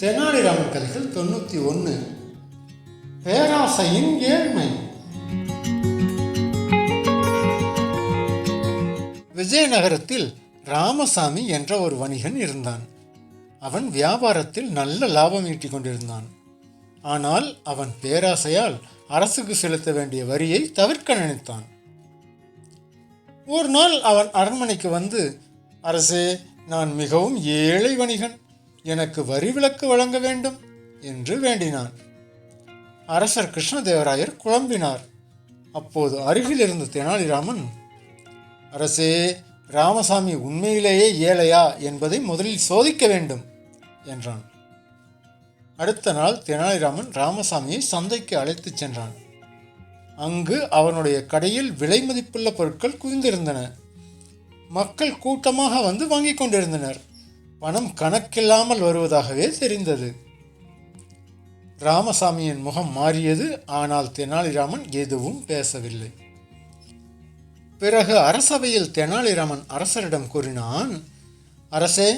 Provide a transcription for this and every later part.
தெனாலிராமன் கதைகள் தொண்ணூற்றி ஒன்று பேராசையின் ஏழ்மை. விஜயநகரத்தில் ராமசாமி என்ற ஒரு வணிகன் இருந்தான். அவன் வியாபாரத்தில் நல்ல லாபம் ஈட்டிக் கொண்டிருந்தான். ஆனால் அவன் பேராசையால் அரசுக்கு செலுத்த வேண்டிய வரியை தவிர்க்க நினைத்தான். ஒரு நாள் அவன் அரண்மனைக்கு வந்து அரசே நான் மிகவும் ஏழை வணிகன். எனக்கு வரி விலக்கு வழங்க வேண்டும் என்று வேண்டினான். அரசர் கிருஷ்ணதேவராயர் குழம்பினார். அப்போது அருகில் இருந்த தெனாலிராமன் அரசே ராமசாமி உண்மையிலேயே ஏழையா என்பதை முதலில் சோதிக்க வேண்டும் என்றான். அடுத்த நாள் தெனாலிராமன் ராமசாமியை சந்தைக்கு அழைத்துச் சென்றான். அங்கு அவனுடைய கடையில் விலை மதிப்புள்ள பொருட்கள் குவிந்திருந்தன. மக்கள் கூட்டமாக வந்து வாங்கிக் கொண்டிருந்தனர். பணம் கணக்கில்லாமல் வருவதாகவே தெரிந்தது. ராமசாமியின் முகம் மாறியது ஆனால் தெனாலிராமன் எதுவும் பேசவில்லை. பிறகு அரசவையில் தெனாலிராமன் அரசரிடம் கூறினான் அரசே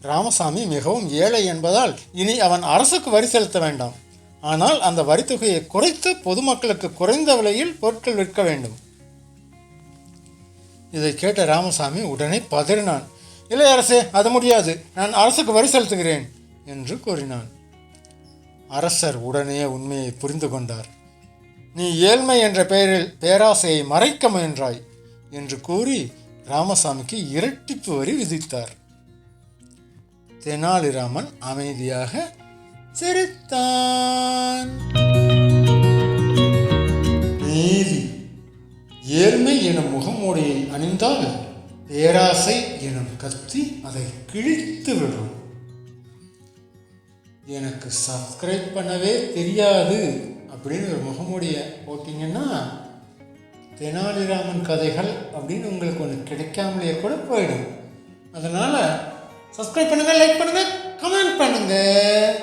ராமசாமி மிகவும் ஏழை என்பதால் இனி அவன் அரசுக்கு வரி செலுத்த வேண்டாம். ஆனால் அந்த வரித்தொகையை குறைத்து பொதுமக்களுக்கு குறைந்த விலையில் பொருட்கள் விற்க வேண்டும். இதை கேட்ட ராமசாமி உடனே பதறினான். இல்லை அரசே அது முடியாது. நான் அரசுக்கு வரி செலுத்துகிறேன் என்று கூறினான். அரசர் உடனே உண்மையை புரிந்து கொண்டார். நீ ஏழ்மை என்ற பெயரில் பேராசையை மறைக்க முயன்றாய் என்று கூறி ராமசாமிக்கு இரட்டிப்பு வரி விதித்தார். தெனாலிராமன் அமைதியாக சிரித்தான். நீதி ஏழ்மை எனும் முகமூடியை அணிந்தால் பேராசை எனும் கத்தி அதை கிழித்து விடும். எனக்கு சப்ஸ்கிரைப் பண்ணவே தெரியாது அப்படின்னு ஒரு முகமூடியை போட்டிங்கன்னா தெனாலிராமன் கதைகள் அப்படின்னு உங்களுக்கு ஒன்று கிடைக்காமலேயே கூட போயிடும். அதனால் சப்ஸ்கிரைப் பண்ணுங்கள் லைக் பண்ணுங்கள் கமெண்ட் பண்ணுங்கள்